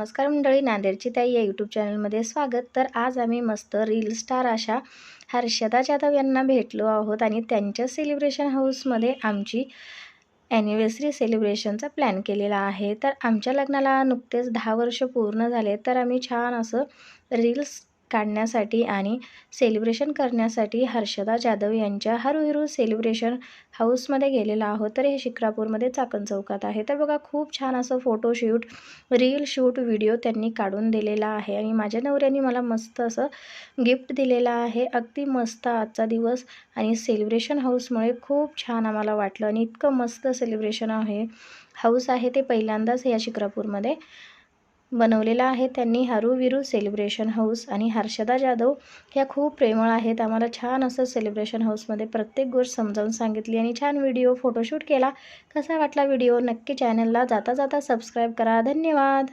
नमस्कार मंडळी नांदेडची ताई या यूट्यूब चॅनलमध्ये स्वागत. तर आज आम्ही मस्त रील स्टार अशा हर्षदा जाधव यांना भेटलो आहोत आणि त्यांच्या सेलिब्रेशन हाऊसमध्ये आमची ॲनिव्हर्सरी सेलिब्रेशनचा प्लॅन केलेला आहे. तर आमच्या लग्नाला नुकतेच दहा वर्ष पूर्ण झाले. तर आम्ही छान असं रील्स काढण्यासाठी आणि सेलिब्रेशन करण्यासाठी हर्षदा जाधव यांच्या हरुहिरू सेलिब्रेशन हाऊसमध्ये गेलेलो आहोत. तर हे शिक्रापूरमध्ये चाकण चौकात आहे. तर बघा खूप छान असं फोटोशूट रील शूट व्हिडिओ त्यांनी काढून दिलेला आहे. आणि माझ्या नवऱ्याने मला मस्त असं गिफ्ट दिलेलं आहे. अगदी मस्त आजचा दिवस आणि सेलिब्रेशन हाऊसमुळे खूप छान आम्हाला वाटलं. आणि इतकं मस्त सेलिब्रेशन आहे. हाऊस आहे ते पहिल्यांदाच या शिक्रापूरमध्ये. बनवलेला आहे. त्यांनी हरू विरू सेलिब्रेशन हाऊस आणि हर्षदा जाधव ह्या खूप प्रेमळ आहेत. आम्हाला छान असं सेलिब्रेशन हाऊसमध्ये प्रत्येक गोष्ट समजावून सांगितली आणि छान व्हिडिओ फोटोशूट केला. कसा वाटला व्हिडिओ नक्की चॅनलला जाता जाता सबस्क्राईब करा. धन्यवाद!